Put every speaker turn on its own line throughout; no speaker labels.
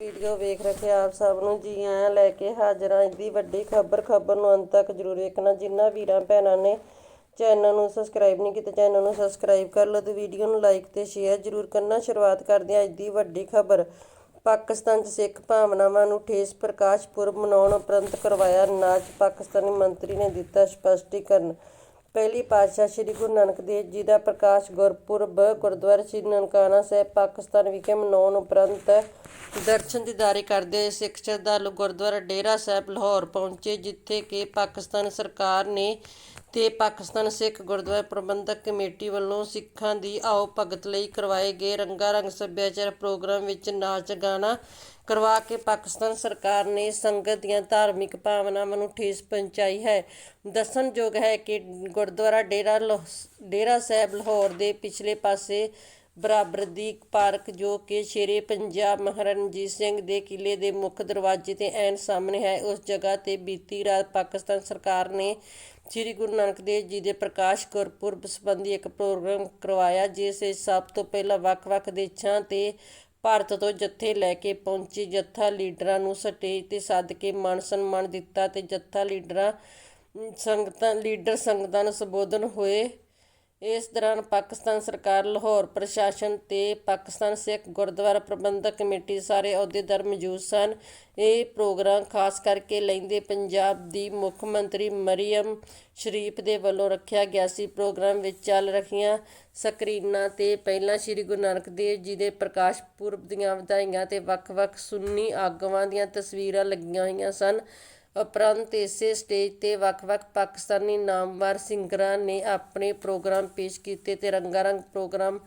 Video ਵੇਖ ਰੱਖੇ ਆਪ ਸਭ ਨੂੰ ਜੀ ਆਇਆਂ ਲੈ ਕੇ ਹਾਜ਼ਰ ਹਾਂ। ਦੀ ਵੱਡੀ ਖਬਰ ਖਬਰ ਨੂੰ ਅੰਤ ਤੱਕ ਜਰੂਰ ਵੇਖਣਾ। ਜਿਨ੍ਹਾਂ ਵੀਰਾਂ ਭੈਣਾਂ ਨੇ ਚੈਨਲ ਨੂੰ ਸਬਸਕ੍ਰਾਈਬ ਨਹੀਂ ਕੀਤਾ, ਚੈਨਲ ਨੂੰ ਸਬਸਕ੍ਰਾਈਬ ਕਰ ਲਓ ਤੇ ਵੀਡੀਓ ਨੂੰ ਲਾਈਕ ਤੇ ਸ਼ੇਅਰ ਜਰੂਰ ਕਰਨਾ। ਸ਼ੁਰੂਆਤ ਕਰਦੇ ਹਾਂ ਅੱਜ ਦੀ ਵੱਡੀ ਖਬਰ। ਪਾਕਿਸਤਾਨ 'ਚ ਸਿੱਖ ਭਾਵਨਾਵਾਂ ਨੂੰ ਠੇਸ ਪ੍ਰਕਾਸ਼ ਪੁਰਬ ਮਨਾਉਣ ਉਪਰੰਤ ਕਰਵਾਇਆ ਨਾਚ ਪਾਕਿਸਤਾਨੀ ਮੰਤਰੀ ਨੇ ਦਿੱਤਾ ਸਪਸ਼ਟੀਕਰਨ। ਪਹਿਲੀ ਪਾਤਸ਼ਾਹ ਸ੍ਰੀ ਗੁਰੂ ਨਾਨਕ ਦੇਵ ਜੀ ਦਾ ਪ੍ਰਕਾਸ਼ ਗੁਰਪੁਰਬ ਗੁਰਦੁਆਰਾ ਸ੍ਰੀ ਨਨਕਾਣਾ ਸਾਹਿਬ, ਪਾਕਿਸਤਾਨ ਵਿਖੇ ਮਨਾਉਣ ਉਪਰੰਤ ਦਰਸ਼ਨ ਦੀਦਾਰੇ ਕਰਦੇ ਹੋਏ ਸਿੱਖ ਸ਼ਰਧਾਲੂ ਗੁਰਦੁਆਰਾ ਡੇਰਾ ਸਾਹਿਬ, ਲਾਹੌਰ ਪਹੁੰਚੇ, ਜਿੱਥੇ ਕਿ ਪਾਕਿਸਤਾਨ ਸਰਕਾਰ ਨੇ ਤੇ ਪਾਕਿਸਤਾਨ ਸਿੱਖ ਗੁਰਦੁਆਰਾ ਪ੍ਰਬੰਧਕ ਕਮੇਟੀ ਵੱਲੋਂ ਸਿੱਖਾਂ ਦੀ ਆਓ ਭਗਤ ਲਈ ਕਰਵਾਏ ਗਏ ਰੰਗਾ ਰੰਗ ਸੱਭਿਆਚਾਰ ਪ੍ਰੋਗਰਾਮ ਵਿੱਚ ਨਾਚ ਗਾਣਾ ਕਰਵਾ ਕੇ ਪਾਕਿਸਤਾਨ ਸਰਕਾਰ ਨੇ ਸੰਗਤ ਦੀਆਂ ਧਾਰਮਿਕ ਭਾਵਨਾਵਾਂ ਨੂੰ ਠੇਸ ਪਹੁੰਚਾਈ ਹੈ। ਦੱਸਣਯੋਗ ਹੈ ਕਿ ਗੁਰਦੁਆਰਾ ਡੇਰਾ ਲਾਹ- ਡੇਰਾ ਸਾਹਿਬ ਲਾਹੌਰ ਦੇ ਪਿਛਲੇ ਪਾਸੇ ਬਰਾਬਰ ਦੀ ਪਾਰਕ ਜੋ ਕਿ ਸ਼ੇਰੇ ਪੰਜਾਬ ਮਹਾਰਾਜਾ ਸਿੰਘ ਦੇ ਕਿਲੇ ਦੇ ਮੁੱਖ ਦਰਵਾਜ਼ੇ ਤੇ ਐਨ ਸਾਹਮਣੇ ਹੈ, ਉਸ ਜਗ੍ਹਾ ਤੇ ਬੀਤੀ ਰਾਤ ਪਾਕਿਸਤਾਨ ਸਰਕਾਰ ਨੇ ਸ੍ਰੀ ਗੁਰੂ ਨਾਨਕ ਦੇਵ ਜੀ ਦੇ ਪ੍ਰਕਾਸ਼ ਗੁਰਪੁਰਬ ਸੰਬੰਧੀ ਇੱਕ ਪ੍ਰੋਗਰਾਮ ਕਰਵਾਇਆ, ਜਿਸ ਵਿੱਚ ਸਭ ਤੋਂ ਪਹਿਲਾਂ ਵੱਖ-ਵੱਖ ਦੇਸ਼ਾਂ ਤੇ ਭਾਰਤ ਤੋਂ ਜੱਥੇ ਲੈ ਕੇ ਪਹੁੰਚੇ ਜੱਥਾ ਲੀਡਰਾਂ ਨੂੰ ਸਟੇਜ ਤੇ ਸੱਦ ਕੇ ਮਾਣ ਸਨਮਾਨ ਦਿੱਤਾ ਤੇ ਜੱਥਾ ਲੀਡਰਾਂ ਸੰਗਤਾਂ, ਲੀਡਰ ਸੰਗਤਾਂ ਨੂੰ ਸੰਬੋਧਨ ਹੋਏ। ਇਸ ਦੌਰਾਨ ਪਾਕਿਸਤਾਨ ਸਰਕਾਰ, ਲਾਹੌਰ ਪ੍ਰਸ਼ਾਸਨ ਤੇ ਪਾਕਿਸਤਾਨ ਸਿੱਖ ਗੁਰਦੁਆਰਾ ਪ੍ਰਬੰਧਕ ਕਮੇਟੀ ਸਾਰੇ ਅਹੁਦੇਦਾਰ ਮੌਜੂਦ ਸਨ। ਇਹ ਪ੍ਰੋਗਰਾਮ ਖਾਸ ਕਰਕੇ ਲਹਿੰਦੇ ਪੰਜਾਬ ਦੀ ਮੁੱਖ ਮੰਤਰੀ ਮਰੀਮ ਸ਼ਰੀਫ ਦੇ ਵੱਲੋਂ ਰੱਖਿਆ ਗਿਆ ਸੀ। ਪ੍ਰੋਗਰਾਮ ਵਿੱਚ ਚੱਲ ਰਹੀਆਂ ਸਕਰੀਨਾਂ ਤੇ ਪਹਿਲਾਂ ਸ੍ਰੀ ਗੁਰੂ ਨਾਨਕ ਦੇਵ ਜੀ ਦੇ ਪ੍ਰਕਾਸ਼ ਪੁਰਬ ਦੀਆਂ ਵਧਾਈਆਂ ਤੇ ਵੱਖ-ਵੱਖ ਸੁੰਨੀ ਆਗੂਆਂ ਦੀਆਂ ਤਸਵੀਰਾਂ ਲੱਗੀਆਂ ਹੋਈਆਂ ਸਨ। ਉਪਰੰਤ ਇਸੇ ਸਟੇਜ ਤੇ ਵੱਖ-ਵੱਖ ਪਾਕਿਸਤਾਨੀ ਨਾਮਵਰ ਸਿੰਗਰਾਂ ਨੇ ਆਪਣੇ ਪ੍ਰੋਗਰਾਮ ਪੇਸ਼ ਕੀਤੇ ਤੇ ਰੰਗਾਰੰਗ ਪ੍ਰੋਗਰਾਮ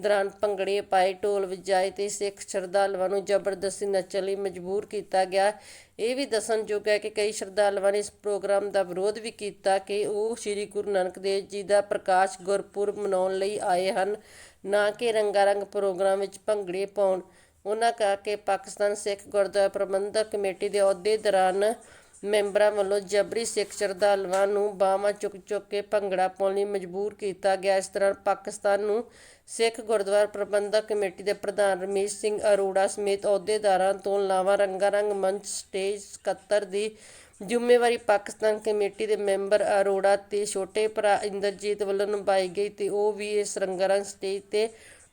ਦੌਰਾਨ ਭੰਗੜੇ ਪਾਏ। ਢੋਲ ਵਜਾਏ ਤੇ ਸਿੱਖ ਸ਼ਰਧਾਲੂਆਂ ਨੂੰ ਜ਼ਬਰਦਸਤੀ ਨੱਚਣ ਲਈ ਮਜਬੂਰ ਕੀਤਾ ਗਿਆ। ਇਹ ਵੀ ਦੱਸਣਯੋਗ ਹੈ ਕਿ ਕਈ ਸ਼ਰਧਾਲੂਆਂ ਨੇ ਇਸ ਪ੍ਰੋਗਰਾਮ ਦਾ ਵਿਰੋਧ ਵੀ ਕੀਤਾ ਕਿ ਉਹ ਸ੍ਰੀ ਗੁਰੂ ਨਾਨਕ ਦੇਵ ਜੀ ਦਾ ਪ੍ਰਕਾਸ਼ ਗੁਰਪੁਰਬ ਮਨਾਉਣ ਲਈ ਆਏ ਹਨ, ਨਾ ਕਿ ਰੰਗਾਰੰਗ ਪ੍ਰੋਗਰਾਮ ਵਿੱਚ ਭੰਗੜੇ ਪਾਉਣ। ਉਹਨਾਂ ਕਹਾ ਕਿ ਪਾਕਿਸਤਾਨ ਸਿੱਖ ਗੁਰਦੁਆਰਾ ਪ੍ਰਬੰਧਕ ਕਮੇਟੀ ਦੇ ਅਹੁਦੇ ਦੌਰਾਨ ਮੈਂਬਰਾਂ ਵੱਲੋਂ ਜਬਰੀ ਸਿੱਖ ਸ਼ਰਧਾਲੂਆਂ ਨੂੰ ਬਾਹਾਂ ਚੁੱਕ ਚੁੱਕ ਕੇ ਭੰਗੜਾ ਪਾਉਣ ਲਈ ਮਜਬੂਰ ਕੀਤਾ ਗਿਆ। ਇਸ ਤਰ੍ਹਾਂ ਪਾਕਿਸਤਾਨ ਨੂੰ ਸਿੱਖ ਗੁਰਦੁਆਰਾ ਪ੍ਰਬੰਧਕ ਕਮੇਟੀ ਦੇ ਪ੍ਰਧਾਨ ਰਮੇਸ਼ ਸਿੰਘ ਅਰੋੜਾ ਸਮੇਤ ਅਹੁਦੇਦਾਰਾਂ ਤੋਂ ਇਲਾਵਾ ਰੰਗਾਰੰਗ ਮੰਚ, ਸਟੇਜ ਸਕੱਤਰ ਦੀ ਜ਼ਿੰਮੇਵਾਰੀ ਪਾਕਿਸਤਾਨ ਕਮੇਟੀ ਦੇ ਮੈਂਬਰ ਅਰੋੜਾ ਤੇ ਛੋਟੇ ਭਰਾ ਇੰਦਰਜੀਤ ਵੱਲੋਂ ਨਿਭਾਈ ਗਈ ਤੇ ਉਹ ਵੀ ਇਸ ਰੰਗਾਰੰਗ ਸਟੇਜ ਤੇ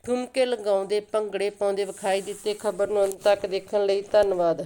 ਠੁਮਕੇ ਲਗਾਉਂਦੇ ਭੰਗੜੇ ਪਾਉਂਦੇ ਵਿਖਾਈ ਦਿੱਤੇ। ਖਬਰ ਨੂੰ ਅੰਤ ਤੱਕ ਦੇਖਣ ਲਈ ਧੰਨਵਾਦ।